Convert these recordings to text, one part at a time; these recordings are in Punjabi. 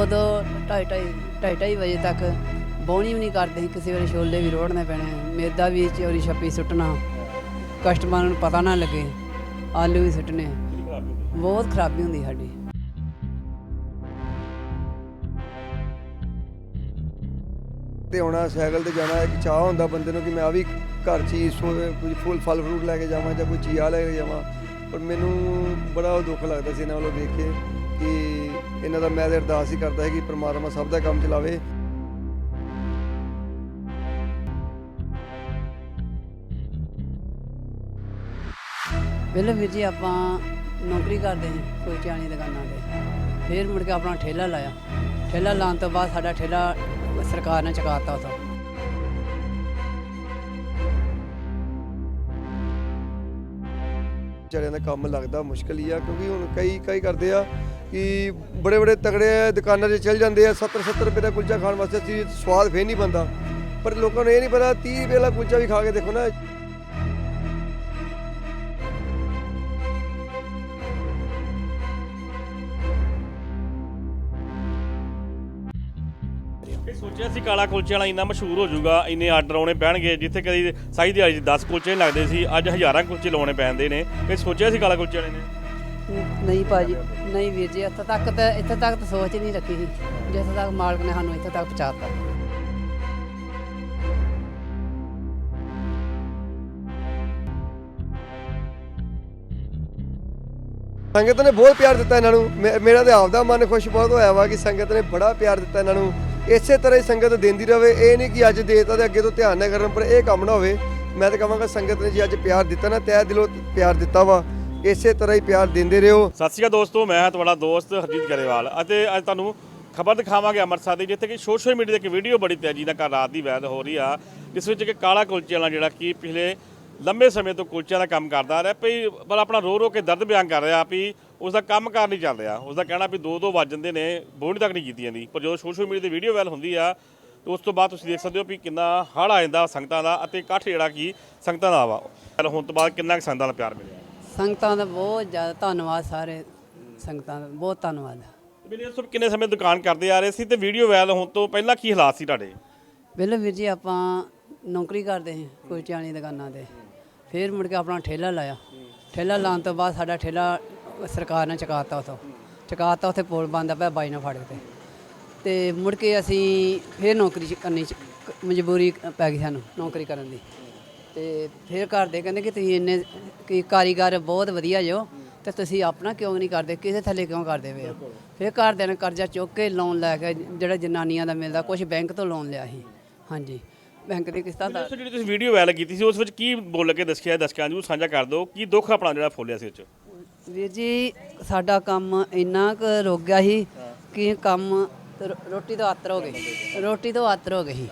ਉਦੋਂ ਢਾਈ ਢਾਈ ਢਾਈ ਢਾਈ ਵਜੇ ਤੱਕ ਬੌਣੀ ਵੀ ਨਹੀਂ ਕਰਦੇ ਸੀ, ਕਿਸੇ ਵੇਲੇ ਛੋਲੇ ਵੀ ਰੋੜਨੇ ਪੈਣੇ ਮੈਦਾ ਵੀ ਚੋਰੀ ਛੱਪੀ ਸੁੱਟਣਾ, ਕਸਟਮਰਾਂ ਨੂੰ ਪਤਾ ਨਾ ਲੱਗੇ, ਆਲੂ ਵੀ ਸੁੱਟਣੇ ਬਹੁਤ ਖਰਾਬੀ ਹੁੰਦੀ ਸਾਡੀ। ਤੇ ਆਉਣਾ ਸਾਈਕਲ ਤੇ ਜਾਣਾ, ਇੱਕ ਚਾਹ ਹੁੰਦਾ ਬੰਦੇ ਨੂੰ ਕਿ ਮੈਂ ਆ ਵੀ ਘਰ ਚੀਜ਼ ਸੋ ਕੁਝ ਫੁੱਲ, ਫਲ ਫਰੂਟ ਲੈ ਕੇ ਜਾਵਾਂ ਜਾਂ ਕੋਈ ਚੀਜ਼ ਲੈ ਕੇ ਜਾਵਾਂ। ਪਰ ਮੈਨੂੰ ਬੜਾ ਦੁੱਖ ਲੱਗਦਾ ਸੀ ਇਹਨਾਂ ਵੱਲੋਂ ਦੇਖ ਕੇ। ਕਿ ਇਹਨਾਂ ਦਾ ਮੈਂ ਤਾਂ ਅਰਦਾਸ ਹੀ ਕਰਦਾ ਹੈ ਕਿ ਪ੍ਰਮਾਤਮਾ ਸਭ ਦਾ ਕੰਮ ਚਲਾਵੇ। ਪਹਿਲਾਂ ਵੀਰ ਜੀ, ਆਪਾਂ ਨੌਕਰੀ ਕਰਦੇ ਸੀ ਕੋਈ ਚਾਣੀ ਦੁਕਾਨਾਂ ਤੇ। ਫਿਰ ਮੁੜ ਕੇ ਆਪਣਾ ਠੇਲਾ ਲਾਇਆ। ਠੇਲਾ ਲਾਉਣ ਤੋਂ ਬਾਅਦ ਸਾਡਾ ਠੇਲਾ ਸਰਕਾਰ ਨੇ ਚੁਕਾਤਾ ਉਥੋਂ ਵਿਚਾਰਿਆਂ ਦਾ ਕੰਮ ਲੱਗਦਾ ਮੁਸ਼ਕਲ ਹੀ ਆ, ਕਿਉਂਕਿ ਹੁਣ ਕਈ ਕਈ ਕਰਦੇ ਆ ਕਿ ਬੜੇ ਬੜੇ ਤਗੜੇ ਦੁਕਾਨਾਂ 'ਚ ਚੱਲ ਜਾਂਦੇ ਆ 70 70 ਰੁਪਏ ਦਾ ਕੁਲਚਾ ਖਾਣ ਵਾਸਤੇ ਸੀ ਸਵਾਦ ਫੇਰ ਨਹੀਂ ਬੰਦਾ ਪਰ ਲੋਕਾਂ ਨੂੰ ਇਹ ਨਹੀਂ ਪਤਾ 30 ਰੁਪਏ ਦਾ ਕੁਲਚਾ ਵੀ ਖਾ ਕੇ ਦੇਖੋ ਨਾ ਇਹ ਸੋਚਿਆ ਸੀ ਕਾਲਾ ਕੁਲਚੇ ਵਾਲਾ ਇੰਨਾ ਮਸ਼ਹੂਰ ਹੋ ਜਾਊਗਾ ਇੰਨੇ ਆਰਡਰ ਆਉਣੇ ਪੈਣਗੇ ਜਿੱਥੇ ਕਦੀ ਸਾਈ ਦਿਹਾੜੀ 'ਚ 10 ਕੁਲਚੇ ਲੱਗਦੇ ਸੀ ਅੱਜ ਹਜ਼ਾਰਾਂ ਕੁਲਚੇ ਲਾਉਣੇ ਪੈਂਦੇ ਨੇ। ਇਹ ਸੋਚਿਆ ਸੀ ਕਾਲਾ ਕੁਲਚੇ ਵਾਲੇ ਨੇ? ਨਹੀਂ ਭਾਜੀ ਨਹੀਂ ਵੀਰ ਜੀ ਇੱਥੇ ਤੱਕ ਤਾਂ ਇੱਥੇ ਤੱਕ ਤਾਂ ਸੋਚ ਨਹੀਂ ਰੱਖੀ ਸੀ ਜਿੱਥੇ ਤੱਕ ਮਾਲਕ ਨੇ ਸਾਨੂੰ ਇੱਥੇ ਤੱਕ ਪਹੁੰਚਾਤਾ। ਸੰਗਤ ਨੇ ਬਹੁਤ ਪਿਆਰ ਦਿੱਤਾ ਇਹਨਾਂ ਨੂੰ। ਮੇ- ਮੇਰਾ ਤੇ ਆਪਦਾ ਮਨ ਖੁਸ਼ ਬਹੁਤ ਹੋਇਆ ਵਾ ਕਿ ਸੰਗਤ ਨੇ ਬੜਾ ਪਿਆਰ ਦਿੱਤਾ ਇਹਨਾਂ ਨੂੰ। ਇਸੇ ਤਰ੍ਹਾਂ ਹੀ ਸੰਗਤ ਦਿੰਦੀ ਰਵੇ। ਇਹ ਨਹੀਂ ਕਿ ਅੱਜ ਦੇਤਾ ਤੇ ਅੱਗੇ ਤੋਂ ਧਿਆਨ ਨਾ ਕਰਨ, ਪਰ ਇਹ ਕੰਮ ਨਾ ਹੋਵੇ। ਮੈਂ ਤਾਂ ਕਹਾਂਗਾ ਸੰਗਤ ਨੇ ਜੀ ਅੱਜ ਪਿਆਰ ਦਿੱਤਾ ਨਾ, ਤਹਿ ਦਿਲੋਂ ਪਿਆਰ ਦਿੱਤਾ ਵਾ। ਇਸੇ ਤਰ੍ਹਾਂ ਹੀ ਪਿਆਰ ਦਿੰਦੇ ਰਹੋ। ਸਤਿ ਸ਼੍ਰੀ ਅਕਾਲ ਦੋਸਤੋ, ਮੈਂ ਹਾਂ ਤੁਹਾਡਾ ਦੋਸਤ ਹਰਜੀਤ ਗਰੇਵਾਲ ਅਤੇ ਅੱਜ ਤੁਹਾਨੂੰ ਖਬਰ ਦਿਖਾਵਾਂਗੇ ਅੰਮ੍ਰਿਤਸਰ ਦੀ, ਜਿੱਥੇ ਕਿ ਸੋਸ਼ਲ ਮੀਡੀਆ ਤੇ ਇੱਕ ਵੀਡੀਓ ਬੜੀ ਤੇਜ਼ੀ ਨਾਲ ਕੱਲ੍ਹ ਰਾਤ ਦੀ ਵਾਇਰਲ ਹੋ ਰਹੀ ਆ, ਜਿਸ ਵਿੱਚ ਕਿ ਕਾਲਾ ਕੁਲਚੇ ਵਾਲਾ ਜਿਹੜਾ ਕਿ ਪਿਛਲੇ ਲੰਬੇ ਸਮੇਂ ਤੋਂ ਕੁਲਚਿਆਂ ਦਾ ਕੰਮ ਕਰਦਾ ਆ ਰਿਹਾ ਭਈ ਪਰ ਆਪਣਾ ਰੋ ਰੋ ਕੇ ਦਰਦ ਬਿਆਨ ਕਰ ਰਿਹਾ ਵੀ ਉਸ ਦਾ ਕੰਮ ਕਾਰ ਨਹੀਂ ਚੱਲ ਰਿਹਾ। ਉਸ ਦਾ ਕਹਿਣਾ ਵੀ 2-2 ਵੱਜ ਜਾਂਦੇ ਨੇ ਬੋਣੀ ਤੱਕ ਨਹੀਂ ਕੀਤੀ ਜਾਂਦੀ ਪਰ ਜਦੋਂ ਸੋਸ਼ਲ ਮੀਡੀਆ ਤੇ ਵੀਡੀਓ ਵਾਇਰਲ ਹੁੰਦੀ ਆ ਤੇ ਉਸ ਤੋਂ ਬਾਅਦ ਤੁਸੀਂ ਦੇਖ ਸਕਦੇ ਹੋ ਵੀ ਕਿੰਨਾ ਹੜ ਆ ਜਾਂਦਾ ਸੰਗਤਾਂ ਦਾ ਅਤੇ ਇਕੱਠ ਜਿਹੜਾ ਕੀ ਸੰਗਤਾਂ ਦਾ ਵਾ। ਵਾਇਰਲ ਹੋਣ ਤੋਂ ਬਾਅਦ ਕਿੰਨਾ ਕੁ ਸੰਗਤਾਂ ਦਾ ਪਿਆਰ ਮਿਲਿਆ? ਸੰਗਤਾਂ ਦਾ ਬਹੁਤ ਜ਼ਿਆਦਾ ਧੰਨਵਾਦ ਸਾਰੇ ਸੰਗਤਾਂ ਦਾ ਬਹੁਤ ਧੰਨਵਾਦ ਇਹ ਸਭ ਕਿੰਨੇ ਸਮੇਂ ਦੁਕਾਨ ਕਰਦੇ ਆ ਰਹੇ ਸੀ ਤੇ ਵੀਡੀਓ ਵਾਇਰਲ ਹੋਣ ਤੋਂ ਪਹਿਲਾਂ ਕੀ ਹਾਲਾਤ ਸੀ ਤੁਹਾਡੇ? ਪਹਿਲਾਂ ਵੀਰ ਜੀ ਆਪਾਂ ਨੌਕਰੀ ਕਰਦੇ ਸੀ ਕੋਈ ਚਾਣੀ ਦੁਕਾਨਾਂ ਤੇ। ਫਿਰ ਮੁੜ ਕੇ ਆਪਣਾ ਠੇਲਾ ਲਾਇਆ। ਠੇਲਾ ਲਾਉਣ ਤੋਂ ਬਾਅਦ ਸਾਡਾ ਠੇਲਾ ਸਰਕਾਰ ਨੇ ਚੁਕਾਤਾ ਉਥੋਂ। ਚੁਕਾਤਾ ਉੱਥੇ ਪੁਲ ਬੰਦ ਪਿਆ ਬਾਈ ਨਾਲ ਫੜ ਕੇ। ਤੇ ਮੁੜ ਕੇ ਅਸੀਂ ਫਿਰ ਨੌਕਰੀ ਚ- ਕਰਨੀ ਚ ਕ- ਮਜਬੂਰੀ ਪੈ ਗਈ ਸਾਨੂੰ ਨੌਕਰੀ ਕਰਨ ਦੀ। ਤੇ ਫਿਰ ਘਰ ਦੇ ਕਹਿੰਦੇ ਕਿ ਤੁਸੀਂ ਇੰਨੇ ਕਿ ਕਾਰੀਗਰ ਬਹੁਤ ਵਧੀਆ ਜੋ ਤੇ ਤੁਸੀਂ ਆਪਣਾ ਕਿਉਂ ਨਹੀਂ ਕਰਦੇ? ਕਿਸੇ ਥੱਲੇ ਕਿਉਂ ਕਰਦੇ ਪਏ ਹੋ ਫਿਰ ਘਰਦਿਆਂ ਨੇ ਕਰਜ਼ਾ ਚੁੱਕ ਕੇ ਲੋਨ ਲੈ ਕੇ ਜਿਹੜਾ ਜਨਾਨੀਆਂ ਦਾ ਮਿਲਦਾ ਕੁਝ ਬੈਂਕ ਤੋਂ ਲੋਨ ਲਿਆ ਸੀ। ਹਾਂਜੀ। ਬੈਂਕ ਦੀ ਕਿਸ਼ਤਾਂ ਦਾ ਜਿਹੜੀ ਤੁਸੀਂ ਵੀਡੀਓ ਵਾਇਰਲ ਕੀਤੀ ਸੀ ਉਸ ਵਿੱਚ ਕੀ ਬੋਲ ਕੇ ਦੱਸਿਆ ਦਰਸ਼ਕਾਂ ਨੂੰ ਸਾਂਝਾ ਕਰ ਦਿਓ ਕੀ ਦੁੱਖ ਆਪਣਾ ਜਿਹੜਾ ਫੋਲਿਆ ਸੀ ਉਹ 'ਚ? ਵੀਰ ਜੀ ਸਾਡਾ ਕੰਮ ਇੰਨਾ ਕੁ ਰੁਕ ਗਿਆ ਸੀ ਕਿ ਕੰਮ ਰੋ- ਰੋਟੀ ਤੋਂ ਆਤਰ ਹੋ ਗਏ ਰੋਟੀ ਤੋਂ ਆਤਰ ਹੋ ਸੀ।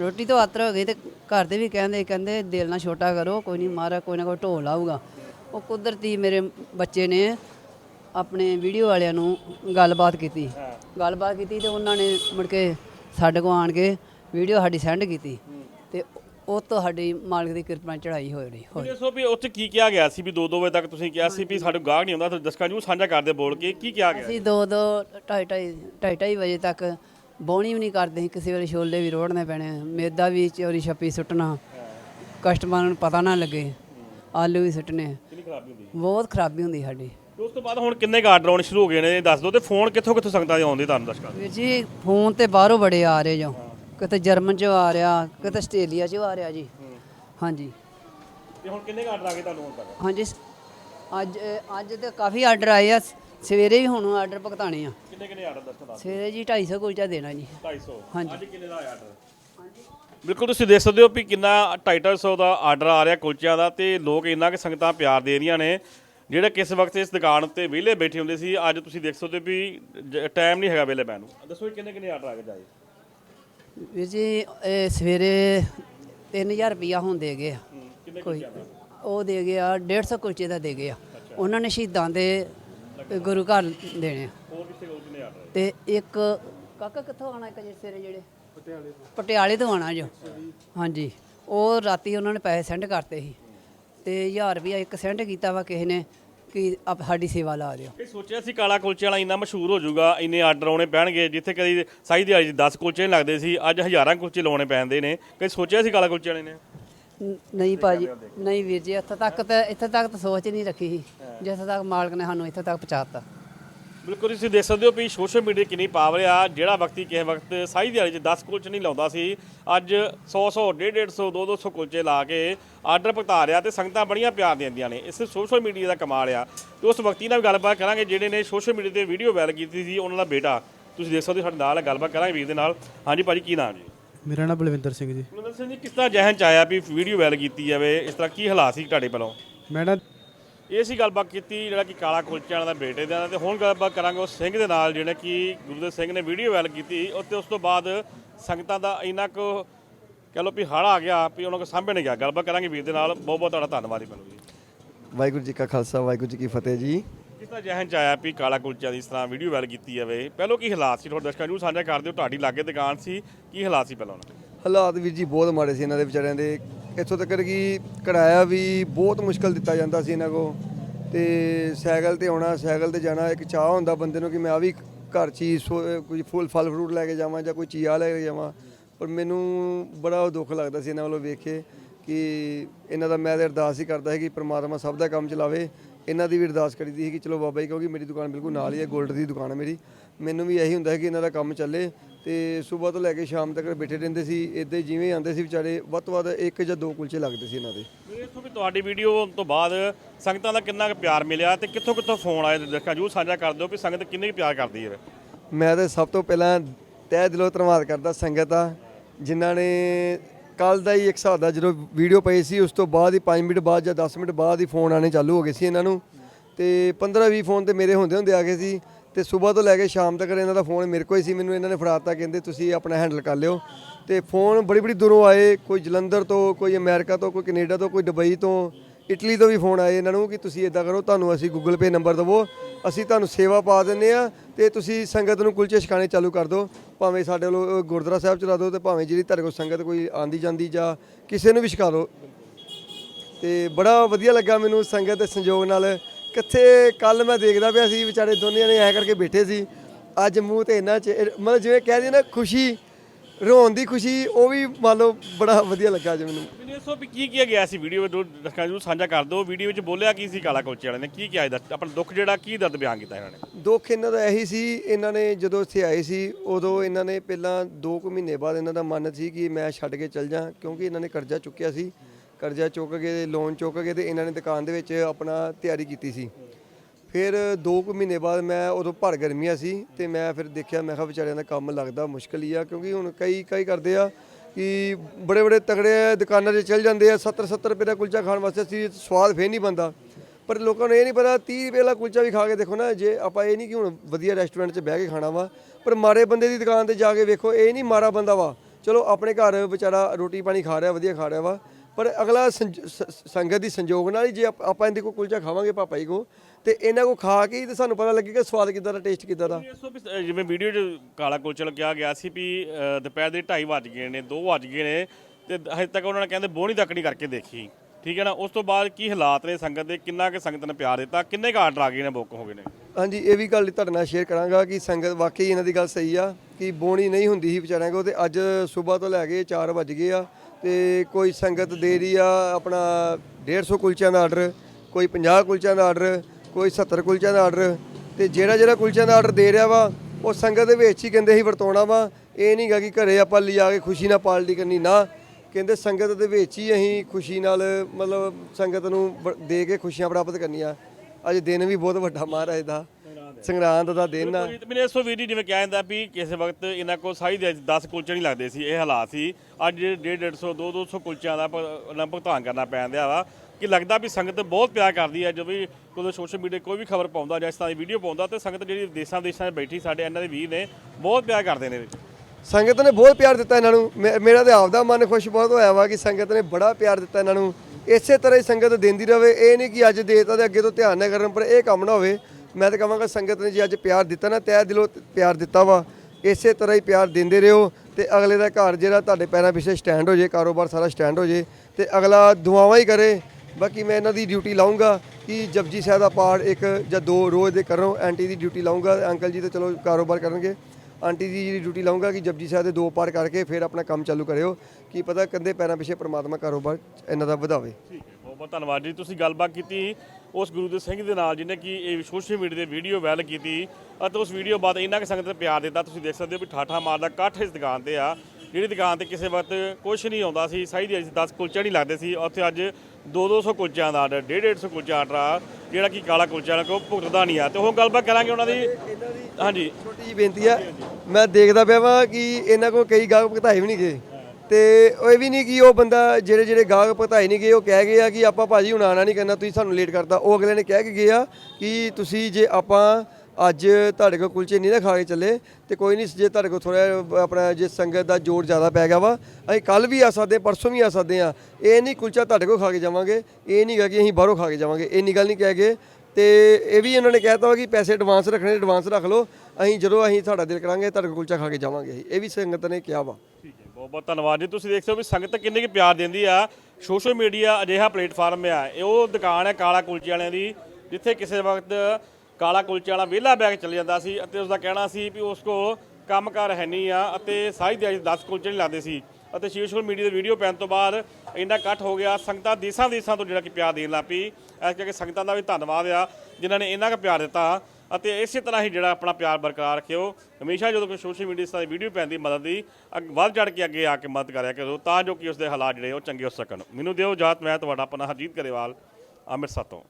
ਰੋਟੀ ਤੋਂ ਆਤਰ ਹੋ ਗਏ ਤੇ ਘਰ ਦੇ ਵੀ ਕਹਿੰਦੇ ਕਹਿੰਦੇ ਦਿਲ ਨਾ ਛੋਟਾ ਕਰੋ ਕੋਈ ਨਹੀਂ ਮਾਰਾ ਕੋਈ ਨਾ ਕੋਈ ਢੋਲ ਆਊਗਾ। ਉਹ ਕੁਦਰਤੀ ਮੇਰੇ ਬੱਚੇ ਨੇ ਆਪਣੇ ਵੀਡੀਓ ਵਾਲਿਆਂ ਨੂੰ ਗੱਲਬਾਤ ਕੀਤੀ। ਗੱਲਬਾਤ ਕੀਤੀ ਤੇ ਉਹਨਾਂ ਨੇ ਮੁੜ ਕੇ ਸਾਡੇ ਕੋਲ ਆਣ ਕੇ ਵੀਡੀਓ ਸਾਡੀ ਸੈਂਡ ਕੀਤੀ ਤੇ ਉਹ ਤੋਂ ਸਾਡੀ ਮਾਲਕ ਦੀ ਕਿਰਪਾ ਨਾਲ ਚੜਾਈ ਹੋਈ ਰਹੀ ਹੋਈ ਮੈਨੂੰ ਦੱਸੋ ਵੀ ਉੱਥੇ ਕੀ ਕਿਹਾ ਗਿਆ ਸੀ ਵੀ 2-2 ਵਜੇ ਤੱਕ ਤੁਸੀਂ ਕਿਹਾ ਸੀ ਵੀ ਸਾਡੇ ਗਾਹਕ ਨਹੀਂ ਆਉਂਦਾ ਤੇ ਦਰਸ਼ਕਾਂ ਨੂੰ ਸਾਂਝਾ ਕਰਦੇ ਬੋਲ ਕੇ ਕੀ ਕਿਹਾ ਗਿਆ? ਅਸੀਂ ਦੋ ਦੋ ਢਾਈ ਢਾਈ ਢਾਈ ਢਾਈ ਵਜੇ ਤੱਕ ਬੌਣੀ ਵੀ ਨਹੀਂ ਕਰਦੇ ਸੀ ਕਿਸੇ ਵੇਲੇ ਛੋਲੇ ਵੀ ਰੋੜਨੇ ਪੈਣੇ ਮੈਦਾ ਵੀ ਚੋਰੀ ਛੱਪੀ ਸੁੱਟਣਾ ਕਸਟਮਰਾਂ ਨੂੰ ਪਤਾ ਨਾ ਲੱਗੇ ਆਲੂ ਵੀ ਸੁੱਟਣੇ ਕਿੰਨੀ ਖਰਾਬੀ ਹੁੰਦੀ ਬਹੁਤ ਖਰਾਬੀ ਹੁੰਦੀ ਸਾਡੀ। ਤੇ ਉਸ ਤੋਂ ਬਾਅਦ ਹੁਣ ਕਿੰਨੇ ਕ ਆਰਡਰ ਆਉਣੇ ਸ਼ੁਰੂ ਹੋ ਗਏ ਨੇ ਇਹ ਦੱਸ ਦਿਓ ਤੇ ਫੋਨ ਕਿੱਥੋਂ ਕਿੱਥੋਂ ਸੰਗਤਾਂ ਦੇ ਆਉਂਦੇ ਤੁਹਾਨੂੰ ਦਰਸ਼ਕਾਂ ਦੇ? ਵੀਰ ਜੀ ਫੋਨ ਤੇ ਬਾਹਰੋਂ ਬੜੇ ਆ ਰਹੇ ਜੋ। ਕਿਤੇ ਜਰਮਨ ਚੋਂ ਆ ਰਿਹਾ ਕਿਤੇ ਆਸਟ੍ਰੇਲੀਆ ਚੋਂ ਆ ਰਿਹਾ ਜੀ। ਹਾਂਜੀ। ਤੇ ਹੁਣ ਕਿੰਨੇ ਆਰਡਰ ਆ ਗਏ ਤੁਹਾਨੂੰ ਹੁਣ ਤੱਕ? ਹਾਂਜੀ ਸ- ਅੱਜ ਅੱਜ ਤੇ ਕਾਫੀ ਆਰਡਰ ਆਏ ਆ ਸਵੇਰੇ ਵੀ ਹੁਣ ਆਰਡਰ ਭੁਗਤਾਣੇ ਆ। ਕਿੰਨੇ ਕਿੰਨੇ ਆਰਡਰ ਦੱਸੋ ਦੱਸ ਸਵੇਰੇ ਜੀ 250 ਕੁਲਚਾ ਦੇਣਾ ਜੀ। 250 ਹਾਂਜੀ। ਅੱਜ ਕਿੰਨੇ ਦਾ ਆਇਆ ਆਰਡਰ ਬਿਲਕੁਲ ਤੁਸੀਂ ਦੇਖ ਸਕਦੇ ਹੋ ਵੀ ਕਿੰਨਾ 250 ਦਾ ਆਰਡਰ ਆ ਰਿਹਾ ਕੁਲਚਿਆਂ ਦਾ ਤੇ ਲੋਕ ਇੰਨਾ ਕਿ ਸੰਗਤਾਂ ਪਿਆਰ ਦੇ ਰਹੀਆਂ ਨੇ। ਜਿਹੜੇ ਕਿਸ ਵਕਤ ਇਸ ਦੁਕਾਨ ਉੱਤੇ ਵਿਹਲੇ ਬੈਠੇ ਹੁੰਦੇ ਸੀ ਅੱਜ ਤੁਸੀਂ ਦੇਖ ਸਕਦੇ ਹੋ ਵੀ ਟਾਈਮ ਨਹੀਂ ਹੈਗਾ ਵਿਹਲੇ ਪੈਣ ਨੂੰ। ਦੱਸੋ ਜੀ ਕਿੰਨੇ ਕਿੰਨੇ ਆਰਡਰ ਆ ਗਏ ਜਾਏ? ਵੀਰ ਜੀ ਇਹ ਸਵੇਰੇ 3000 ਰੁਪਿਆ ਹੁਣ ਦੇ ਗਏ ਆ। ਕੋਈ ਉਹ ਦੇ ਗਿਆ 150 ਕੁਲਚੇ ਦਾ ਦੇ ਗਏ ਆ। ਉਹਨਾਂ ਨੇ ਸ਼ਹੀਦਾਂ ਦੇ ਗੁਰੂ ਘਰ ਦੇਣੇ ਆ। ਤੇ ਇੱਕ ਕਾਕਾ ਕਿੱਥੋਂ ਆਣਾ ਇੱਕ ਜਿਹੜੇ ਸਵੇਰੇ ਜਿਹੜੇ? ਪਟਿਆਲੇ ਤੋਂ। ਪਟਿਆਲੇ ਤੋਂ ਆਣਾ ਜੋ। ਹਾਂਜੀ। ਉਹ ਰਾਤੀ ਉਹਨਾਂ ਨੇ ਪੈਸੇ ਸੈਂਡ ਕਰਤੇ ਸੀ। ਤੇ 1000 ਰੁਪਿਆ ਇੱਕ ਸੈਂਡ ਕੀਤਾ ਵਾ ਕਿਸੇ ਨੇ। ਕਿ ਆਪ ਸਾਡੀ ਸੇਵਾ ਲਾ ਦਿਓ ਇਹ ਸੋਚਿਆ ਸੀ ਕਾਲਾ ਕੁਲਚੇ ਵਾਲਾ ਇੰਨਾ ਮਸ਼ਹੂਰ ਹੋ ਜਾਊਗਾ ਇੰਨੇ ਆਰਡਰ ਆਉਣੇ ਪੈਣਗੇ ਜਿੱਥੇ ਕਦੀ ਸਾਈ ਦਿਹਾੜੀ 'ਚ 10 ਕੁਲਚੇ ਲੱਗਦੇ ਸੀ ਅੱਜ ਹਜ਼ਾਰਾਂ ਕੁਲਚੇ ਲਾਉਣੇ ਪੈਂਦੇ ਨੇ। ਕਦੀ ਸੋਚਿਆ ਸੀ ਕਾਲਾ ਕੁਲਚੇ ਵਾਲੇ ਨੇ? ਨ- ਨਹੀਂ ਭਾਜੀ ਨਹੀਂ ਵੀਰ ਜੀ ਇੱਥੇ ਤੱਕ ਤਾਂ ਇੱਥੇ ਤੱਕ ਤਾਂ ਸੋਚ ਨਹੀਂ ਰੱਖੀ ਸੀ। ਜਿੱਥੇ ਤੱਕ ਮਾਲਕ ਨੇ ਸਾਨੂੰ ਇੱਥੇ ਤੱਕ ਪਹੁੰਚਾਤਾ ਬਿਲਕੁਲ ਤੁਸੀਂ ਦੇਖ ਸਕਦੇ ਹੋ ਵੀ ਸੋਸ਼ਲ ਮੀਡੀਆ ਕਿੰਨੀ ਪਾਵਰ ਆ। ਜਿਹੜਾ ਵਿਅਕਤੀ ਕਿਸੇ ਵਕਤ ਸਾਈ ਦਿਹਾੜੀ 'ਚ 10 ਕੁਲਚੇ ਨਹੀਂ ਲਾਉਂਦਾ ਸੀ ਅੱਜ 100 100 150 150 200 200 ਕੁਲਚੇ ਲਾ ਕੇ ਆਰਡਰ ਭੁਗਤਾ ਰਿਹਾ ਤੇ ਸੰਗਤਾਂ ਬੜੀਆਂ ਪਿਆਰ ਦਿੰਦੀਆਂ ਨੇ। ਇਸ ਸੋਸ਼ਲ ਮੀਡੀਆ ਦਾ ਕਮਾਲ ਆ। ਤੇ ਉਸ ਵਿਅਕਤੀ ਨਾਲ ਵੀ ਗੱਲਬਾਤ ਕਰਾਂਗੇ ਜਿਹੜੇ ਨੇ ਸੋਸ਼ਲ ਮੀਡੀਆ ਤੇ ਵੀਡੀਓ ਵਾਇਰਲ ਕੀਤੀ ਸੀ ਉਹਨਾਂ ਦਾ ਬੇਟਾ। ਤੁਸੀਂ ਦੇਖ ਸਕਦੇ ਹੋ ਸਾਡੇ ਨਾਲ ਗੱਲਬਾਤ ਕਰਾਂਗੇ ਵੀਰ ਦੇ ਨਾਲ। ਹਾਂਜੀ ਭਾਜੀ ਕੀ ਨਾਮ ਜੀ? ਮੇਰਾ ਨਾਮ ਬਲਵਿੰਦਰ ਸਿੰਘ ਜੀ। ਮਨਿੰਦਰ ਸਿੰਘ ਜੀ ਕਿਸ ਤਰ੍ਹਾਂ ਜਹਨ ਚ ਆਇਆ ਵੀ ਵੀਡੀਓ ਵਾਇਰਲ ਕੀਤੀ ਜਾਵੇ? ਇਸ ਤਰ੍ਹਾਂ ਕੀ ਹਾਲਾਤ ਸੀ ਤੁਹਾਡੇ ਵੱਲੋਂ? ਮੈਂ ਨਾ ਇਹ ਸੀ ਗੱਲਬਾਤ ਕੀਤੀ ਜਿਹੜਾ ਕਿ ਕਾਲਾ ਕੁਲਚੇ ਵਾਲਾ ਦਾ ਬੇਟੇ ਦਾ ਤੇ ਹੁਣ ਗੱਲਬਾਤ ਕਰਾਂਗੇ ਉਸ ਸਿੰਘ ਦੇ ਨਾਲ ਜਿਹੜੇ ਕਿ ਗੁਰਦੇਵ ਸਿੰਘ ਨੇ ਵੀਡੀਓ ਵਾਇਰਲ ਕੀਤੀ ਅਤੇ ਉਸ ਤੋਂ ਬਾਅਦ ਸੰਗਤਾਂ ਦਾ ਇੰਨਾ ਕੁ ਕਹ ਲਓ ਵੀ ਹੜ ਆ ਗਿਆ ਵੀ ਉਹਨਾਂ ਕੋ ਨਹੀਂ ਗਿਆ। ਗੱਲਬਾਤ ਕਰਾਂਗੇ ਵੀਰ ਦੇ ਨਾਲ। ਬਹੁਤ ਬਹੁਤ ਤੁਹਾਡਾ ਧੰਨਵਾਦ ਜੀ ਮੈਨੂੰ ਜੀ। ਵਾਹਿਗੁਰੂ ਜੀ ਕਾ ਖਾਲਸਾ ਵਾਹਿਗੁਰੂ ਜੀ ਕੀ ਫਤਿਹ ਜੀ। ਕਿਸ ਤਰ੍ਹਾਂ ਜਹਨ ਚ ਆਇਆ ਵੀ ਕਾਲਾ ਕੁਲਚਾ ਦੀ ਇਸ ਤਰ੍ਹਾਂ ਵੀਡੀਓ ਵਾਇਰਲ ਕੀਤੀ ਜਾਵੇ? ਪਹਿਲਾਂ ਕੀ ਹਾਲਾਤ ਸੀ? ਤੁਹਾਡੇ ਦਰਸ਼ਕਾਂ ਨੂੰ ਸਾਂਝਾ ਕਰ ਦਿਓ। ਤੁਹਾਡੀ ਲਾਗੇ ਦੁਕਾਨ ਸੀ। ਕੀ ਹਾਲਾਤ ਸੀ ਪਹਿਲਾਂ ਉਹਨਾਂ ਦੇ? ਹਾਲਾਤ ਵੀਰ ਜੀ ਬਹੁਤ ਮਾੜੇ ਸੀ ਇਹਨਾਂ ਦੇ ਵਿਚਾਰਿਆਂ ਦੇ। ਇੱਥੋਂ ਤੱਕ ਕਿ ਕਿਰਾਇਆ ਵੀ ਬਹੁਤ ਮੁਸ਼ਕਲ ਦਿੱਤਾ ਜਾਂਦਾ ਸੀ ਇਹਨਾਂ ਕੋ ਤੇ ਸਾਈਕਲ ਤੇ ਆਉਣਾ, ਸਾਈਕਲ ਤੇ ਜਾਣਾ, ਇੱਕ ਚਾਹ ਹੁੰਦਾ ਬੰਦੇ ਨੂੰ ਕਿ ਮੈਂ ਆ ਵੀ ਘਰ ਚੀਜ਼ ਕੋਈ ਫੁੱਲ, ਫਲ ਫਰੂਟ ਲੈ ਕੇ ਜਾਵਾਂ ਜਾਂ ਕੋਈ ਚੀਆ ਲੈ ਕੇ ਜਾਵਾਂ। ਪਰ ਮੈਨੂੰ ਬੜਾ ਦੁੱਖ ਲੱਗਦਾ ਸੀ ਇਹਨਾਂ ਵੱਲੋਂ ਵੇਖ ਕੇ ਕਿ ਇਹਨਾਂ ਦਾ ਮੈਂ ਤਾਂ ਅਰਦਾਸ ਹੀ ਕਰਦਾ ਹੈ ਕਿ ਪ੍ਰਮਾਤਮਾ ਸਭ ਦਾ ਕੰਮ ਚਲਾਵੇ। ਇਹਨਾਂ ਦੀ ਵੀ ਅਰਦਾਸ ਕਰੀਦੀ ਸੀ ਕਿ ਚਲੋ ਬਾਬਾ ਜੀ, ਕਿਉਂਕਿ ਮੇਰੀ ਦੁਕਾਨ ਬਿਲਕੁਲ ਨਾਲ ਹੀ ਹੈ 골ਡ ਦੀ ਦੁਕਾਨ ਹੈ ਮੇਰੀ। ਮੈਨੂੰ ਵੀ ਇਹੀ ਹੁੰਦਾ ਹੈ ਕਿ ਇਹਨਾਂ ਦਾ ਕੰਮ ਚੱਲੇ। ਤੇ ਸਵੇਰ ਤੋਂ ਲੈ ਕੇ ਸ਼ਾਮ ਤੱਕ ਬੈਠੇ ਰਹਿੰਦੇ ਸੀ ਇੱਦਾਂ ਜਿਵੇਂ ਆਉਂਦੇ ਸੀ ਵਿਚਾਰੇ ਵੱਧ ਤੋਂ ਵੱਧ ਇੱਕ ਜਾਂ ਦੋ ਕੁਲਚੇ ਲੱਗਦੇ ਸੀ ਇਹਨਾਂ ਦੇ। ਇੱਥੋਂ ਵੀ ਤੁਹਾਡੀ ਵੀਡੀਓ ਤੋਂ ਬਾਅਦ ਸੰਗਤਾਂ ਦਾ ਕਿੰਨਾ ਕੁ ਪਿਆਰ ਮਿਲਿਆ ਤੇ ਕਿੱਥੋਂ ਕਿੱਥੋਂ ਫੋਨ ਆਏ ਦਰਸ਼ਕਾਂ ਜੂ ਸਾਂਝਾ ਕਰ ਦਿਓ ਵੀ ਸੰਗਤ ਕਿੰਨੇ ਕੁ ਪਿਆਰ ਕਰਦੀ ਹੈ। ਮੈਂ ਤਾਂ ਸਭ ਤੋਂ ਪਹਿਲਾਂ ਤਹਿ ਦਿਲੋਂ ਧੰਨਵਾਦ ਕਰਦਾ ਸੰਗਤ ਦਾ ਜਿਨ੍ਹਾਂ ਨੇ ਕੱਲ ਦਾ ਹੀ ਇੱਕ ਹਿਸਾਬ ਦਾ ਜਦੋਂ ਵੀਡੀਓ ਪਈ ਸੀ ਉਸ ਤੋਂ ਬਾਅਦ ਹੀ 5 ਮਿੰਟ ਬਾਅਦ ਜਾਂ 10 ਮਿੰਟ ਬਾਅਦ ਹੀ ਫੋਨ ਆਣੇ ਚਾਲੂ ਹੋ ਗਏ ਸੀ ਇਹਨਾਂ ਨੂੰ। ਤੇ 15-20 ਫੋਨ ਤੇ ਮੇਰੇ ਹੁੰਦੇ ਹੁੰਦੇ ਆ ਗਏ ਸੀ। ਤੇ ਸਵੇਰ ਤੋਂ ਲੈ ਕੇ ਸ਼ਾਮ ਤੱਕ ਇਹਨਾਂ ਦਾ ਫੋਨ ਮੇਰੇ ਕੋਲ ਹੀ ਸੀ, ਮੈਨੂੰ ਇਹਨਾਂ ਨੇ ਫੜਾਤਾ, ਕਹਿੰਦੇ ਤੁਸੀਂ ਆਪਣਾ ਹੈਂਡਲ ਕਰ ਲਿਓ। ਤੇ ਫੋਨ ਬੜੀ ਬੜੀ ਦੂਰੋਂ ਆਏ, ਕੋਈ ਜਲੰਧਰ ਤੋਂ, ਕੋਈ ਅਮਰੀਕਾ ਤੋਂ, ਕੋਈ ਕੈਨੇਡਾ ਤੋਂ, ਕੋਈ ਦੁਬਈ ਤੋਂ, ਇਟਲੀ ਤੋਂ ਵੀ ਫੋਨ ਆਏ ਇਹਨਾਂ ਨੂੰ ਕਿ ਤੁਸੀਂ ਇਦਾਂ ਕਰੋ, ਤੁਹਾਨੂੰ ਅਸੀਂ ਗੂਗਲ ਪੇ ਨੰਬਰ ਦਵੋ, ਅਸੀਂ ਤੁਹਾਨੂੰ ਸੇਵਾ ਪਾ ਦਿੰਨੇ ਆ ਤੇ ਤੁਸੀਂ ਸੰਗਤ ਨੂੰ ਕੁਲਚੇ ਛਕਾਣੇ ਚਾਲੂ ਕਰ ਦਿਓ, ਭਾਵੇਂ ਸਾਡੇ ਵੱਲੋਂ ਗੁਰਦੁਆਰਾ ਸਾਹਿਬ ਚਲਾ ਦਿਓ ਤੇ ਭਾਵੇਂ ਜਿਹੜੀ ਤੁਹਾਡੇ ਕੋਲ ਸੰਗਤ ਕੋਈ ਆਂਦੀ ਜਾਂਦੀ ਜਾਂ ਕਿਸੇ ਨੂੰ ਵੀ ਛਕਾ ਦਿਓ। ਤੇ ਬੜਾ ਵਧੀਆ ਲੱਗਾ ਮੈਨੂੰ ਸੰਗਤ ਦੇ ਸੰਯੋਗ ਨਾਲ ਕਿੱਥੇ ਕੱਲ ਮੈਂ ਦੇਖਦਾ ਪਿਆ ਸੀ ਵਿਚਾਰੇ ਦੋਨੇ ਜਣੇ ਐ ਕਰਕੇ ਬੈਠੇ ਸੀ। ਅੱਜ ਮੂੰਹ ਤੇ ਇੰਨਾ ਚ ਮਤਲਬ ਜਿਵੇਂ ਕਹਿ ਦਈਏ ਨਾ ਖੁਸ਼ੀ ਰੋਣ ਦੀ ਖੁਸ਼ੀ ਉਹ ਵੀ ਮੰਨ ਲਓ ਬੜਾ ਵਧੀਆ ਲੱਗਾ ਅੱਜ ਮੈਨੂੰ। ਮੈਨੂੰ ਦੱਸੋ ਵੀ ਕੀ ਕੀ ਗਿਆ ਸੀ ਵੀਡੀਓ ਵਿੱਚ ਦਰਸ਼ਕਾਂ ਨੂੰ ਸਾਂਝਾ ਕਰ ਦਿਓ। ਵੀਡੀਓ ਵਿੱਚ ਬੋਲਿਆ ਕੀ ਸੀ ਕਾਲਾ ਕੁਲਚੇ ਵਾਲੇ ਨੇ? ਕੀ ਕੀ ਆਇਆ ਆਪਣਾ ਦੁੱਖ ਜਿਹੜਾ ਕੀ ਦਰਦ ਬਿਆਨ ਕੀਤਾ ਇਹਨਾਂ ਨੇ? ਦੁੱਖ ਇਹਨਾਂ ਦਾ ਇਹੀ ਸੀ ਇਹਨਾਂ ਨੇ ਜਦੋਂ ਇੱਥੇ ਆਏ ਸੀ ਉਦੋਂ ਇਹਨਾਂ ਨੇ ਪਹਿਲਾਂ 2 ਕੁ ਮਹੀਨੇ ਬਾਅਦ ਇਹਨਾਂ ਦਾ ਮਨ ਸੀ ਕਿ ਮੈਂ ਛੱਡ ਕੇ ਚੱਲ ਜਾ ਕਿਉਂਕਿ ਇਹਨਾਂ ਨੇ ਕਰਜ਼ਾ ਚੁੱਕਿਆ ਸੀ। ਕਰਜ਼ਾ ਚੁੱਕ ਕੇ ਲੋਨ ਚੁੱਕ ਕੇ ਤੇ ਇਹਨਾਂ ਨੇ ਦੁਕਾਨ ਦੇ ਵਿੱਚ ਆਪਣਾ ਤਿਆਰੀ ਕੀਤੀ ਸੀ। ਫਿਰ 2 ਕੁ ਮਹੀਨੇ ਬਾਅਦ ਮੈਂ ਉਦੋਂ ਭਰ ਗਰਮੀਆਂ ਸੀ ਤੇ ਮੈਂ ਫਿਰ ਦੇਖਿਆ, ਮੈਂ ਕਿਹਾ ਵਿਚਾਰਿਆਂ ਦਾ ਕੰਮ ਲੱਗਦਾ ਮੁਸ਼ਕਲ ਹੀ ਆ, ਕਿਉਂਕਿ ਹੁਣ ਕਈ ਕਈ ਕਰਦੇ ਆ ਕਿ ਬੜੇ ਬੜੇ ਤਗੜੇ ਦੁਕਾਨਾਂ 'ਤੇ ਚੱਲ ਜਾਂਦੇ ਆ 70 70 ਰੁਪਏ ਦਾ ਕੁਲਚਾ ਖਾਣ ਵਾਸਤੇ ਸੀ ਸਵਾਦ ਫੇਰ ਨਹੀਂ ਬੰਦਾ ਪਰ ਲੋਕਾਂ ਨੂੰ ਇਹ ਨਹੀਂ ਪਤਾ 30 ਰੁਪਏ ਵਾਲਾ ਕੁਲਚਾ ਵੀ ਖਾ ਕੇ ਦੇਖੋ ਨਾ, ਜੇ ਆਪਾਂ ਇਹ ਨਹੀਂ ਕਿ ਹੁਣ ਵਧੀਆ ਰੈਸਟੋਰੈਂਟ 'ਚ ਬਹਿ ਕੇ ਖਾਣਾ ਵਾ, ਪਰ ਮਾੜੇ ਬੰਦੇ ਦੀ ਦੁਕਾਨ ਤੇ ਜਾ ਕੇ ਵੇਖੋ, ਇਹ ਨਹੀਂ ਮਾੜਾ ਬੰਦਾ ਵਾ। ਚਲੋ ਆਪਣੇ ਘਰ ਵਿਚਾਰਾ ਰੋਟੀ ਪਾਣੀ ਖਾ ਰਿਹਾ, ਵਧੀਆ ਖਾ ਰਿਹਾ ਵਾ ਪਰ ਅਗਲਾ ਸੰਗਤ ਦੀ ਸੰਜੋਗ ਨਾਲ ਹੀ ਜੇ ਆਪ- ਇਹਦੇ ਕੋ ਕੁਲਚਾ ਖਾਵਾਂਗੇ ਪਾਪਾ ਜੀ ਕੋ ਤੇ ਇਹਨਾਂ ਕੋ ਖਾ ਕੇ ਹੀ ਤੇ ਸਾਨੂੰ ਪਤਾ ਲੱਗੇਗਾ ਸਵਾਦ ਕਿੱਦਾਂ ਦਾ ਟੇਸਟ ਕਿੱਦਾਂ ਦਾ। ਜਿਵੇਂ ਵੀਡੀਓ 'ਚ ਕਾਲਾ ਕੁਲਚਾ ਕਿਹਾ ਗਿਆ ਸੀ ਵੀ ਦੁਪਹਿਰ ਦੇ 2:30 ਵੱਜ ਗਏ ਨੇ 2 ਵੱਜ ਗਏ ਨੇ ਤੇ ਹਜੇ ਤੱਕ ਉਹਨਾਂ ਨੇ ਕਹਿੰਦੇ ਬੋਣੀ ਤੱਕ ਨਹੀਂ ਕਰਕੇ ਦੇਖੀ। ਠੀਕ ਹੈ ਨਾ? ਉਸ ਤੋਂ ਬਾਅਦ ਕੀ ਹਾਲਾਤ ਨੇ ਸੰਗਤ ਦੇ? ਕਿੰਨਾ ਕਿ ਸੰਗਤ ਨੇ ਪਿਆਰ ਦਿੱਤਾ? ਕਿੰਨੇ ਕੁ ਆਰਡਰ ਆ ਗਏ ਨੇ ਬੁੱਕ ਹੋ ਗਏ ਨੇ? ਹਾਂਜੀ ਇਹ ਵੀ ਗੱਲ ਤੁਹਾਡੇ ਨਾਲ ਸ਼ੇਅਰ ਕਰਾਂਗਾ ਕਿ ਸੰਗਤ ਵਾਕਈ ਇਹਨਾਂ ਦੀ ਗੱਲ ਸਹੀ ਆ। ਕਿ ਬੋਣੀ ਨਹੀਂ ਹੁੰਦੀ ਸੀ ਵਿਚਾਰਿਆਂ ਕੋ ਤੇ ਅੱਜ ਸਵੇਰ ਤੋਂ ਲੈ ਕੇ 4 ਵਜ ਗਏ ਆ ਤੇ ਕੋਈ ਸੰਗਤ ਦੇ ਰਹੀ ਆ, ਆਪਣਾ 150 ਕੁਲਚਿਆਂ ਦਾ ਆਰਡਰ ਕੋਈ 50 ਕੁਲਚਿਆਂ ਦਾ ਆਰਡਰ ਕੋਈ 70 ਕੁਲਚਿਆਂ ਦਾ ਆਰਡਰ ਤੇ ਜਿਹੜਾ ਜਿਹੜਾ ਕੁਲਚਿਆਂ ਦਾ ਆਰਡਰ ਦੇ ਰਿਹਾ ਵਾ, ਉਹ ਸੰਗਤ ਦੇ ਵਿੱਚ ਹੀ ਕਹਿੰਦੇ ਸੀ ਵਰਤੋਣਾ ਵਾ। ਇਹ ਨਹੀਂਗਾ ਕਿ ਘਰੇ ਆਪਾਂ ਲਿਆ ਕੇ ਖੁਸ਼ੀ ਨਾਲ ਪਾਰਟੀ ਕਰਨੀ, ਨਾ। ਕਹਿੰਦੇ ਸੰਗਤ ਦੇ ਵਿੱਚ ਹੀ ਅਸੀਂ ਖੁਸ਼ੀ ਨਾਲ, ਮਤਲਬ ਸੰਗਤ ਨੂੰ ਬ- ਦੇ ਕੇ ਖੁਸ਼ੀਆਂ ਪ੍ਰਾਪਤ ਕਰਨੀਆਂ। ਅੱਜ ਦਿਨ ਵੀ ਬਹੁਤ ਵੱਡਾ ਮਹਾਰਾਜ ਦਾ। ਸੰਗਰਾਂਦ ਦਾ ਦਿਨ ਆ। ਮੈਨੂੰ ਇਸ ਤੋਂ ਵੀਰ ਜੀ ਜਿਵੇਂ ਕਿਹਾ ਜਾਂਦਾ ਵੀ ਕਿਸੇ ਵਕਤ ਇਹਨਾਂ ਕੋਲ ਸਾਈ ਦੇ 10 ਕੁਲਚੇ ਨਹੀਂ ਲੱਗਦੇ ਸੀ ਇਹ ਹਾਲਾਤ ਸੀ। ਅੱਜ 150 150 2 200 ਕੁਲਚਿਆਂ ਦਾ ਨਾਲ ਭੁਗਤਾਨ ਕਰਨਾ ਪੈਂਦਾ ਵਾ। ਕਿ ਲੱਗਦਾ ਵੀ ਸੰਗਤ ਬਹੁਤ ਪਿਆਰ ਕਰਦੀ ਹੈ ਜਦੋਂ ਵੀ ਕੋਈ ਸੋਸ਼ਲ ਮੀਡੀਆ ਕੋਈ ਵੀ ਖਬਰ ਪਾਉਂਦਾ ਜਾਂ ਇਸ ਤਰ੍ਹਾਂ ਦੀ ਵੀਡੀਓ ਪਾਉਂਦਾ ਤੇ ਸੰਗਤ ਜਿਹੜੀ ਦੇਸ਼ਾਂ ਦੇਸ਼ਾਂ 'ਚ ਬੈਠੀ ਸਾਡੇ ਇਹਨਾਂ ਦੇ ਵੀਰ ਨੇ ਬਹੁਤ ਪਿਆਰ ਕਰਦੇ ਨੇ। ਸੰਗਤ ਨੇ ਬਹੁਤ ਪਿਆਰ ਦਿੱਤਾ ਇਹਨਾਂ ਨੂੰ। ਮੇਰਾ ਤੇ ਆਪਦਾ ਮਨ ਖੁਸ਼ ਬਹੁਤ ਹੋਇਆ ਵਾ ਕਿ ਸੰਗਤ ਨੇ ਬੜਾ ਪਿਆਰ ਦਿੱਤਾ ਇਹਨਾਂ ਨੂੰ। ਇਸੇ ਤਰ੍ਹਾਂ ਹੀ ਸੰਗਤ ਦਿੰਦੀ ਰਵੇ। ਇਹ ਨਹੀਂ ਕਿ ਅੱਜ ਦੇਤਾ ਤੇ ਅੱਗੇ ਤੋਂ ਧਿਆਨ ਨਾ ਕਰਨ ਪਰ ਇਹ ਕੰਮ ਨਾ ਹੋਵੇ। ਮੈਂ ਤਾਂ ਕਹਾਂਗਾ ਸੰਗਤ ਨੇ ਜੇ ਅੱਜ ਪਿਆਰ ਦਿੱਤਾ ਨਾ, ਤਹਿ ਦਿਲੋਂ ਪਿਆਰ ਦਿੱਤਾ ਵਾ। ਇਸੇ ਤਰ੍ਹਾਂ ਹੀ ਪਿਆਰ ਦਿੰਦੇ ਰਹੋ ਤੇ ਅਗਲੇ ਦਾ ਘਰ ਜਿਹੜਾ ਤੁਹਾਡੇ ਪੈਰਾਂ ਪਿੱਛੇ ਸਟੈਂਡ ਹੋ ਜੇ, ਕਾਰੋਬਾਰ ਸਾਰਾ ਸਟੈਂਡ ਹੋ ਜੇ ਤੇ ਅਗਲਾ ਦੁਆਵਾਂ ਹੀ ਕਰੇ। ਬਾਕੀ ਮੈਂ ਇਹਨਾਂ ਦੀ ਡਿਊਟੀ ਲਾਉਂਗਾ ਕਿ ਜਪਜੀ ਸਾਹਿਬ ਦਾ ਪਾਠ ਇੱਕ ਜਾਂ ਦੋ ਰੋਜ਼ ਦੇ ਕਰੋ, ਆਂਟੀ ਦੀ ਡਿਊਟੀ ਲਾਉਂਗਾ ਅੰਕਲ ਜੀ ਤਾਂ ਚਲੋ ਕਾਰੋਬਾਰ ਕਰਨਗੇ। ਆਂਟੀ ਦੀ ਡਿਊਟੀ ਲਾਉਂਗਾ ਕਿ ਜਪਜੀ ਸਾਹਿਬ ਦੇ ਦੋ ਪਾਠ ਕਰਕੇ ਫਿਰ ਆਪਣਾ ਕੰਮ ਚਾਲੂ ਕਰਿਓ। ਕੀ ਪਤਾ ਕੰਦੇ ਪੈਰਾਂ ਪਿੱਛੇ ਪ੍ਰਮਾਤਮਾ ਕਾਰੋਬਾਰ ਇਹਨਾਂ ਦਾ ਵਧਾਵੇ। ਠੀਕ ਹੈ ਬਹੁਤ ਬਹੁਤ ਧੰਨਵਾਦ ਜੀ। ਤੁਸੀਂ ਗੱਲਬਾਤ ਕੀਤੀ ਉਸ ਗੁਰੂ ਦੇ ਸਿੰਘ ਦੇ ਨਾਲ ਜਿਹਨੇ ਕਿ ਇਹ ਸੋਸ਼ਲ ਮੀਡੀਆ ਤੇ ਵੀਡੀਓ ਵਾਇਰਲ ਕੀਤੀ ਅਤੇ ਉਸ ਵੀਡੀਓ ਬਾਅਦ ਇੰਨਾ ਕਿ ਸੰਗਤ ਨੇ ਪਿਆਰ ਦਿੱਤਾ ਤੁਸੀਂ ਦੇਖ ਸਕਦੇ ਹੋ ਵੀ ਠਾਠਾ ਮਾਰਦਾ ਇਕੱਠ ਇਸ ਦੁਕਾਨ ਤੇ ਆ। ਜਿਹੜੀ ਦੁਕਾਨ ਤੇ ਕਿਸੇ ਵਕਤ ਕੁਝ ਨਹੀਂ ਆਉਂਦਾ ਸੀ ਸਾਈ ਦੀ 10 ਕੁਲਚੇ ਨਹੀਂ ਲੱਗਦੇ ਸੀ। ਉੱਥੇ ਅੱਜ 2-200 ਕੁਲਚਿਆਂ ਦਾ ਆਰਡਰ 150 ਕੁਲਚਾ ਆਰਡਰ ਆ ਜਿਹੜਾ ਕਿ ਕਾਲਾ ਕੁਲਚਾ ਵਾਲਾ ਕੋ ਭੁਗਤਦਾ ਨਹੀਂ ਆ। ਤੇ ਉਹ ਗੱਲਬਾਤ ਕਰਾਂਗੇ ਉਹਨਾਂ ਦੀ। ਹਾਂਜੀ। ਛੋਟੀ ਜਿਹੀ ਬੇਨਤੀ ਆ ਮੈਂ ਦੇਖਦਾ ਪਿਆ ਵਾਂ ਕਿ ਇਹਨਾਂ ਕੋਲ ਕਈ ਗਾਹਕ ਭਗਤਾਏ ਵੀ ਨਹੀਂ ਗਏ। ਤੇ ਉਹ ਇਹ ਵੀ ਨਹੀਂ ਕਿ ਉਹ ਬੰਦਾ ਜਿਹੜੇ ਜਿਹੜੇ ਗਾਹਕ ਭਗਤਾਏ ਨਹੀਂ ਗਏ, ਉਹ ਕਹਿ ਗਏ ਆ ਕਿ ਆਪਾਂ ਭਾਜੀ ਹੁਣ ਆਣਾ ਨਹੀਂ ਕਰਨਾ, ਤੁਸੀਂ ਸਾਨੂੰ ਲੇਟ ਕਰਤਾ। ਉਹ ਅਗਲੇ ਨੇ ਕਹਿ ਕੇ ਗਏ ਆ ਕਿ ਤੁਸੀਂ ਜੇ ਆਪਾਂ ਅੱਜ ਤੁਹਾਡੇ ਕੋਲ ਕੁਲਚੇ ਨਹੀਂ ਨਾ ਖਾ ਕੇ ਚੱਲੇ, ਤੇ ਕੋਈ ਨਹੀਂ ਜੇ ਤੁਹਾਡੇ ਕੋਲ ਥੋੜਾ ਆਪਣਾ ਜੇ ਸੰਗਤ ਦਾ ਜੋਰ ਜ਼ਿਆਦਾ ਪੈ ਗਿਆ ਵਾ, ਅਸੀਂ ਕੱਲ ਵੀ ਆ ਸਕਦੇ, ਪਰਸੋਂ ਵੀ ਆ ਸਕਦੇ ਆ। ਇਹ ਨਹੀਂ ਕੁਲਚਾ ਤੁਹਾਡੇ ਕੋਲ ਖਾ ਕੇ ਜਾਵਾਂਗੇ, ਇਹ ਨਹੀਂ ਗਾ ਕਿ ਅਸੀਂ ਬਾਹਰੋਂ ਖਾ ਕੇ ਜਾਵਾਂਗੇ, ਇੰਨੀ ਗੱਲ ਨਹੀਂ ਕਹਿ ਗਏ। ਤੇ ਇਹ ਵੀ ਉਹਨਾਂ ਨੇ ਕਹਿਤਾ ਵਾ ਕਿ ਪੈਸੇ ਐਡਵਾਂਸ ਰੱਖਣੇ ਐਡਵਾਂਸ ਰੱਖ ਲਓ। ਅਸੀਂ ਜਦੋਂ ਅਸੀਂ ਤੁਹਾਡਾ ਦਿਲ ਕਰਾਂਗੇ, ਤੁਹਾਡੇ ਕੋਲ ਕੁਲਚਾ ਖਾ ਕੇ ਜਾਵਾਂਗੇ ਇਹ ਵੀ ਸੰਗਤ ਨੇ ਕਿਹਾ ਵਾ। ਠੀਕ ਹੈ। ਬਹੁਤ ਬਹੁਤ ਧੰਨਵਾਦ ਜੀ। ਤੁਸੀਂ ਦੇਖ ਸਕਦੇ ਹੋ ਵੀ ਸੰਗਤ ਕਿੰਨੇ ਕੁ ਪਿਆਰ ਦਿੰਦੀ ਆ। ਸੋਸ਼ਲ ਮੀਡੀਆ ਅਜਿਹਾ ਪਲੇਟਫਾਰਮ ਆ। ਇਹ ਉਹ ਦੁਕਾਨ ਹੈ ਕਾਲਾ ਕੁਲਚੇ ਵਾਲਿਆਂ ਦੀ, ਜਿੱਥੇ ਕਿਸੇ ਵਕਤ ਕਾਲਾ ਕੁਲਚੇ ਵਾਲਾ ਵਿਹਲਾ ਬੈਗ ਚੱਲ ਜਾਂਦਾ ਸੀ ਅਤੇ ਉਸ ਦਾ ਕਹਿਣਾ ਸੀ ਵੀ ਉਸ ਕੋ ਕੰਮਕਾਰ ਹੈ ਨਹੀਂ ਆ ਅਤੇ ਸਾਰੀ ਦਿਹਾੜੀ 10 ਕੁਲਚੇ ਨਹੀਂ ਲਾਉਂਦੇ ਸੀ। ਅਤੇ ਸੋਸ਼ਲ ਮੀਡੀਆ ਦੇ ਵੀਡੀਓ ਪੈਣ ਤੋਂ ਬਾਅਦ ਇੰਨਾ ਇਕੱਠ ਹੋ ਗਿਆ, ਸੰਗਤਾਂ ਦੇਸਾਂ ਦੇਸਾਂ ਤੋਂ ਜਿਹੜਾ ਕਿ ਪਿਆਰ ਦੇਣ ਲੱਗ ਪਈ। ਇਸ ਕਰਕੇ ਸੰਗਤਾਂ ਦਾ ਵੀ ਧੰਨਵਾਦ ਆ, ਜਿਨ੍ਹਾਂ ਨੇ ਇੰਨਾ ਕੁ ਪਿਆਰ ਦਿੱਤਾ। ਅਤੇ ਇਸੇ ਤਰ੍ਹਾਂ ਹੀ ਜਿਹੜਾ ਆਪਣਾ ਪਿਆਰ ਬਰਕਰਾਰ ਰੱਖਿਓ। ਹਮੇਸ਼ਾ ਜਦੋਂ ਕੋਈ ਸੋਸ਼ਲ ਮੀਡੀਆ ਸਾਰੀ ਵੀਡੀਓ ਪੈਂਦੀ ਮਦਦ ਦੀ ਅੱਗ- ਵੱਧ ਚੜ ਕੇ ਅੱਗੇ ਆ ਕੇ ਮਦਦ ਕਰਿਆ ਕਰੋ, ਤਾਂ ਜੋ ਕਿ ਉਸ ਦੇ ਹਾਲਾਤ ਜਿਹੜੇ ਉਹ ਚੰਗੇ ਹੋ ਸਕਣ। ਮੈਨੂੰ ਦਿਓ ਜਾਤ ਮੈਂ ਤੁਹਾਡਾ ਆਪਣਾ ਹਰਜੀਤ ਗਰੇਵਾਲ, ਅੰਮ੍ਰਿਤਸਰ ਤੋਂ।